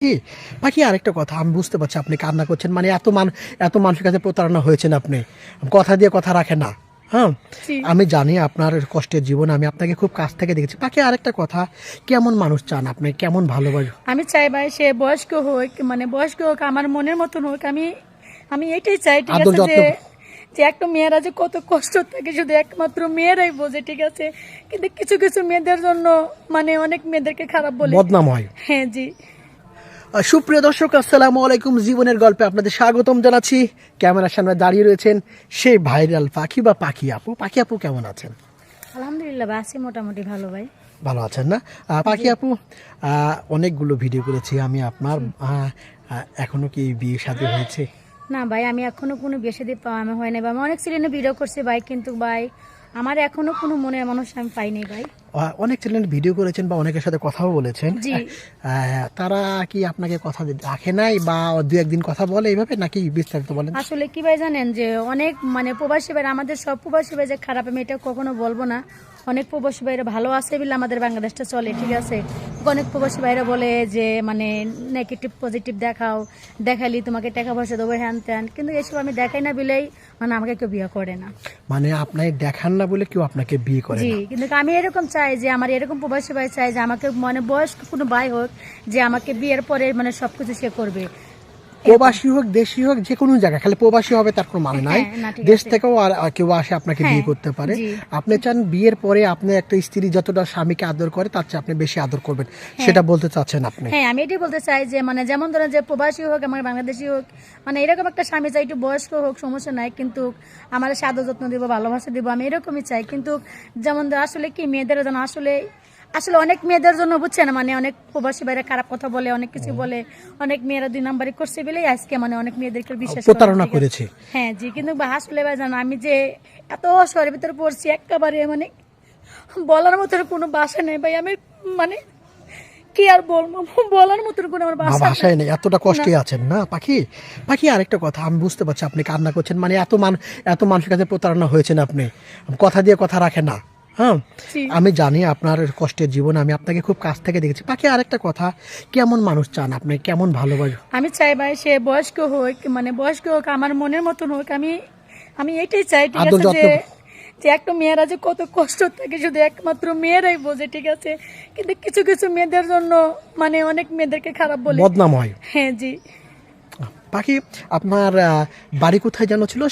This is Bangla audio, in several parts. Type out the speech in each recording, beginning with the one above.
কি বাকি আরেকটা কথা আমি বুঝতে পারছি আপনি কান্না করছেন মানে এত মান এত মানুষের কাছে প্রতারণা হয়েছেন আপনি। কথা দিয়ে কথা রাখেন না হ্যাঁ? আমি জানি আপনার কষ্টের জীবন আমি আপনাকে খুব কাছ থেকে দেখেছি। বাকি আরেকটা কথা কেমন মানুষ চান আপনি? কেমন ভালোবাসেন? আমি চাই ভাই সে বয়স্ক হোক মানে বয়স্ক হোক আমার মনের মতন হোক আমি আমি এটাই চাই ঠিক আছে যে যে একটা মেয়েরা যে কত কষ্ট থাকে শুধু একমাত্র মেয়েরাই বোঝে ঠিক আছে? কিন্তু কিছু কিছু মেয়েদের জন্য মানে অনেক মেয়েদেরকে খারাপ বলে। বদনাম হয়। হ্যাঁ জি। সুপ্রিয় দর্শক আসসালামু আলাইকুম। জীবনের গল্পে আপনাদের স্বাগতম জানাচ্ছি। ক্যামেরার সামনে দাঁড়িয়ে রয়েছেন সেই ভাইরাল পাখি বা পাখি আপু। পাখি আপু কেমন আছেন? আলহামদুলিল্লাহ ভাই আছি মোটামুটি ভালো ভাই। ভালো আছেন না? পাখি আপু অনেকগুলো ভিডিও করেছি আমি আপনার এখনও কি বিয়ে শাদী হয়েছে? না ভাই আমি এখনও কোনো বিয়ে শাদী পাওয়া হয় না বা আমি অনেক সিরিয়ালে ভিডিও করছি ভাই কিন্তু ভাই আমার এখনও কোনো মনে মানুষ আমি পাইনি ভাই। অনেক চ্যানেল ভিডিও করেছেন বা অনেকের সাথে কথাও বলেছেন। তারা কি আপনাকে কথা রাখে নাই বা দু একদিন কথা বলে এইভাবে নাকি বিস্তারিত বলেন? আসলে কি ভাই জানেন যে অনেক মানে প্রবাসী ভাইরা আমাদের সব প্রবাসী ভাই যে খারাপ আমি এটা কখনো বলব না। অনেক প্রবাসী ভাইরা ভালো আছে বলে আমাদের বাংলাদেশটা চলে ঠিক আছে? অনেক প্রবাসী ভাইরা বলে যে মানে নেগেটিভ পজিটিভ দেখাও। দেখালি তোমাকে টাকা পয়সা দেবো হ্যান ত্যান। কিন্তু এসব আমি দেখাই না বলেই মানে আমাকে কেউ বিয়ে করে না। মানে আপনাকে দেখান না বলে কেউ আপনাকে বিয়ে করে জি কিন্তু আমি এরকম চাই যে আমার এরকম প্রবাসী ভাই চাই যে আমাকে মানে বয়স্ক কোনো ভাই হোক যে আমাকে বিয়ের পরে মানে সবকিছু সে করবে। প্রবাসী হোক দেশি হোক যে কোনো জায়গায় খালি প্রবাসী হবে তার কোনো মানে নাই। হ্যাঁ, না, ঠিক দেশ থেকেও আর কেউ আসে আপনাকে বিয়ে হ্যাঁ, করতে পারে। আপনি চান বিয়ের পরে আপনি একটা স্ত্রী যতটা স্বামীকে আদর করে তার চেয়ে আপনি বেশি আদর করবেন। সেটা বলতে চাচ্ছেন আপনি। হ্যাঁ আমি এটাই বলতে চাই যে মানে যেমন ধরেন যে প্রবাসী হোক আমার বাংলাদেশি হোক মানে এরকম একটা স্বামী চাই একটু বয়স্ক হোক সমস্যা নাই কিন্তু আমার সাদর যত্ন দিব ভালোবাসা দিব আমি এরকমই চাই। কিন্তু যেমন ধর আসলে কি মেয়েদের যেন আসলে আসলে অনেক মেয়েদের জন্য বুঝছেন মানে অনেক প্রবাসী বাইরে খারাপ কথা বলে অনেক কিছু বলে অনেক মেয়েরা দুই নাম্বারই করছে বলেই আজকে মানে অনেক মেয়েদেরকে বিশ্বাস প্রতারণা করেছে। হ্যাঁ জি কিন্তু আসলে ভাই জানো আমি যে এত শহরের ভিতরে পড়ছি একেবারে মানে বলার মতন কোনো বাসা নেই ভাই আমি মানে কি আর বলব বলার মতন কোনো আমার বাসা। ভাষায় নেই এতটা কষ্টে আছেন না পাখি? পাখি আরেকটা কথা আমি বুঝতে পারছি আপনি কান্না করছেন মানে এত মান এত মানুষের কাছে প্রতারণা হয়েছেন আপনি কথা দিয়ে কথা রাখেন না। হ্যাঁ আমি জানি আপনার কষ্টের জীবন আমি আপনাকে খুব কাছ থেকে দেখেছি। পাখি আরেকটা কথা কেমন মানুষ চান আপনি? কেমন ভালোবাসেন আমি চাই ভাই সে বয়স্ক হোক মানে বয়স্ক হোক আমার মনের মতন হোক আমি আমি এটাই চাই ঠিক আছে যে যে একটা মেয়েরা যে কত কষ্ট থাকে শুধু একমাত্র মেয়েরাই বোঝে ঠিক আছে? কিন্তু কিছু কিছু মেয়েদের জন্য মানে অনেক মেয়েদেরকে খারাপ বলে বদনাম হয়। হ্যাঁ জি। পাখি আপনার বাড়ি কোথায় যেন ছিল?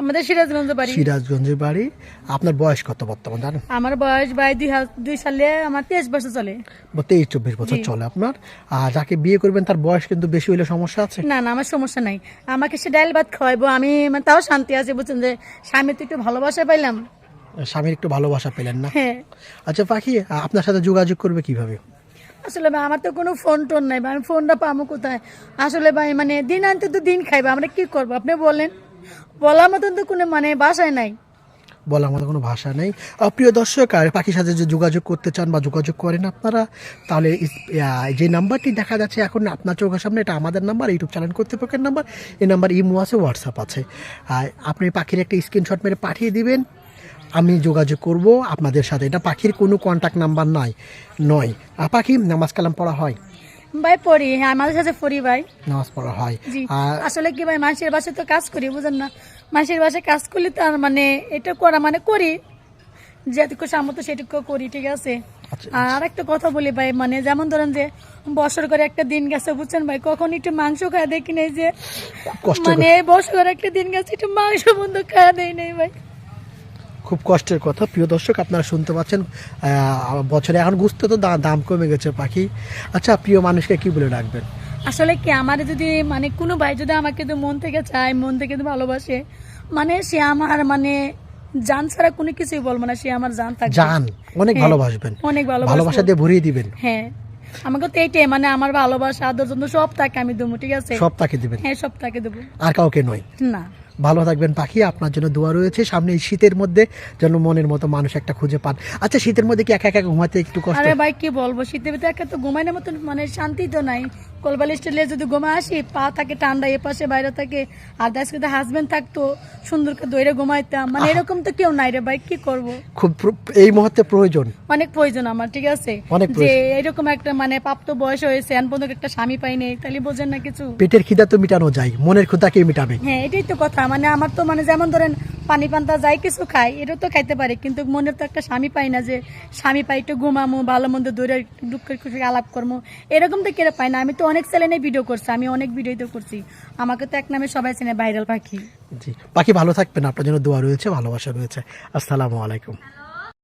আমাদের সিরাজগঞ্জ বাড়ি। সিরাজগঞ্জের বাড়ি। আপনার বয়স কত বর্তমান জানেন? আমার বয়স ভাই দুই সালে আমার তেইশ বছর চলে। বা তেইশ চব্বিশ বছর চলে আপনার। আর যাকে বিয়ে করবেন তার বয়স কিন্তু বেশি হলে সমস্যা আছে? না না আমার সমস্যা নাই। আমাকে সে ডাইল ভাত খাওয়াইবো আমি মানে তাও শান্তি আছে বুঝছেন যে স্বামী তো একটু ভালোবাসা পাইলাম। স্বামীর একটু ভালোবাসা পেলেন না? হ্যাঁ। আচ্ছা পাখি আপনার সাথে যোগাযোগ করবে কীভাবে? আসলে ভাই, আমার তো কোনো ফোন টোন নাই ভাই। আমি ফোনটা পাবো কোথায়? আসলে ভাই মানে দিন আনতে তো দিন খাইবে, আমরা কি করব? আপনি বলেন। বলার মতন তো কোনো মানে বাসায় নাই। বলার মতো কোনো ভাষা নেই। প্রিয় দর্শক, আর পাখির সাথে যে যোগাযোগ করতে চান বা যোগাযোগ করেন আপনারা, তাহলে যে নাম্বারটি দেখা যাচ্ছে এখন আপনার চোখের সামনে, এটা আমাদের নাম্বার, ইউটিউব চ্যানেল কর্তৃপক্ষের নাম্বার। এই নাম্বার ইমো আছে, হোয়াটসঅ্যাপ আছে। আর আপনি পাখির একটা স্ক্রিনশট মেরে পাঠিয়ে দিবেন। আমি যোগাযোগ করব আপনাদের সাথে। এটা পাখির কোনো কন্ট্যাক্ট নাম্বার নাই নয়। আর পাখি নামাজ কালাম পড়া হয়? ভাই পড়ি। হ্যাঁ আমাদের সাথে পড়ি ভাই। নামাজ পড়া হয়। আর আসলে কি ভাই মানুষের বাসায় তো কাজ করি বুঝেন না? মানুষের বাসায় কাজ করলে তার মানে এটা করা মানে করি। যেটুকু সামর্থ্য সেটুকু করি ঠিক আছে? আচ্ছা, আর একটা কথা বলি ভাই মানে যেমন ধরেন যে বছর করে একটা দিন গেছে বুঝছেন ভাই? কখন একটু মাংস খাওয়া দেখি নেই যে মানে বছর করে একটা দিন গেছে একটু মাংস বন্ধ খাওয়া দেয় নেই ভাই। খুব কষ্টের কথা। প্রিয় দর্শক আপনারা শুনতে পাচ্ছেন বছরে এখন গুছতে তো দাম কমে গেছে পাখি। আচ্ছা প্রিয় মানুষকে কি বলে ডাকবেন আসলে কি আমার যদি মানে কোনো ভাই যদি আমাকে তো মন থেকে চায় মন থেকে ভালোবাসে মানে সে আমার মানে জান ছাড়া কোনো কিছুই বলব না সে আমার জান থাকবে। জান অনেক হ্যাঁ, ভালোবাসবেন। অনেক। ভালোবাসা দিয়ে ভরিয়ে দিবেন। হ্যাঁ আমাকে তো এইটাই মানে আমার ভালোবাসা আদর যত্ন সব তাকে আমি দেবো ঠিক আছে? সব তাকে দিবেন। হ্যাঁ সব তাকে দেবো। আর কাউকে নয়। না। ভালো থাকবেন পাখি, আপনার জন্য দোয়া রয়েছে। সামনে এই শীতের মধ্যে যেন মনের মতো মানুষ একটা খুঁজে পান। আচ্ছা শীতের মধ্যে কি একা একা ঘুমাতে একটু কষ্ট? আরে ভাই, কি বলব? শীতের ভিতরে একা তো ঘুমাইনের মতন মানে শান্তি তো নাই। যদি আসি পা থাকে ঠান্ডা এ পাশে বাইরে থাকে আর হাজবেন্ড থাকতো সুন্দর করে দইরে ঘুমাইতাম। মানে এরকম তো কেউ নাই রে ভাই কি করব? খুব এই মুহূর্তে প্রয়োজন। অনেক প্রয়োজন আমার ঠিক আছে? যে এরকম একটা মানে প্রাপ্ত বয়স হয়েছে এখন পর্যন্ত একটা স্বামী পাইনি তাহলে বোঝেন না কিছু। পেটের খিদা তো মিটানো যায় মনের ক্ষুদা কে মিটাবে। হ্যাঁ এটাই তো কথা। মানে আমার তো মানে যেমন ধরেন পানি পান্তা যাই কিছু খাই, এটা তো খাইতে পারে, কিন্তু মনের তো একটা স্বামী পাই না যে স্বামী পাই একটু ঘুমামো, ভালো মন্দ দূরে খুশি আলাপ করব এরকম তো কেউ পাই না। আমি তো অনেক চ্যানেলে ভিডিও করছি, আমি অনেক ভিডিও তো করছি। আমাকে তো এক নামে সবাই চেনে, ভাইরাল পাখি। জি। পাখি ভালো থাকবেন, আপনার জন্য দোয়া রয়েছে, ভালোবাসা রয়েছে। আসসালামু আলাইকুম।